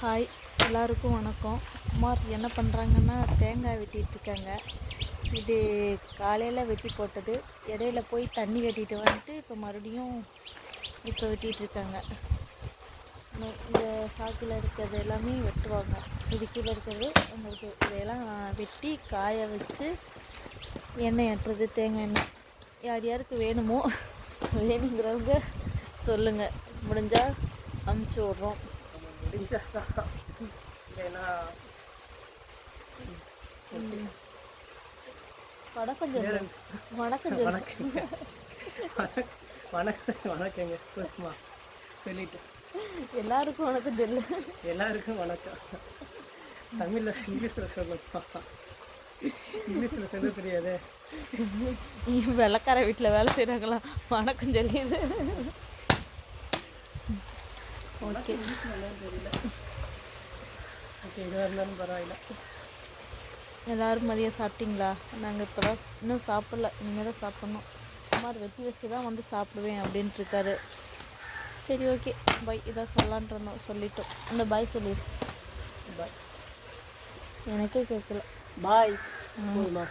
Hi எல்லாருக்கும் வணக்கம். குமார் என்ன பண்ணுறாங்கன்னா தேங்காய் வெட்டிகிட்டு இருக்காங்க இது காலையில் வெட்டி போட்டது. இடையில போய் தண்ணி கட்டிட்டு வந்துட்டு இப்போ மறுபடியும் இப்போ வெட்டிட்டு இருக்காங்க இந்த- சாக்கில் இருக்கிறது எல்லாமே வெட்டுவாங்க. இது கீழே இருக்கிறது உங்களுக்கு இதையெல்லாம் வெட்டி காய வச்சு எண்ணெய் ஏற்றுறது தேங்காய் எண்ணெய். யார் யாருக்கு வேணுமோ வேணுங்கிறவங்க சொல்லுங்கள் முடிஞ்சால் அமுச்சு விட்றோம். இல்லைன்னா வணக்கம் வணக்கம். வணக்கங்க வணக்கம் வணக்கங்க. சுஷ்மா சொல்லிட்டு எல்லாருக்கும் வணக்கம் சொல்லு. எல்லாருக்கும் வணக்கம். தமிழில் இங்கிலீஷில் சொல்லணும்? இங்கிலீஷில் சொல்ல தெரியாதே. நீ வெள்ளக்கார வீட்டில் வேலை செய்கிறாங்களா வணக்கம் சொல்லிடு. ஓகே ஓகே எதுவாக இருந்தாலும் பரவாயில்ல. எல்லாரும் மதியம் சாப்பிட்டீங்களா? நாங்கள் இப்போ தான் இன்னும் சாப்பிடல. இனிமேல் தான் சாப்பிட்ணும். சுமார் வெட்டி வச்சு தான் வந்து சாப்பிடுவேன் அப்படின்ட்டு இருக்காரு. சரி ஓகே பை இதான் சொல்லலான்ட்டு இருந்தோம். சொல்லிட்டோம். அந்த பாய் சொல்லி பாய் எனக்கே கேட்கல. பாய் போதுமா?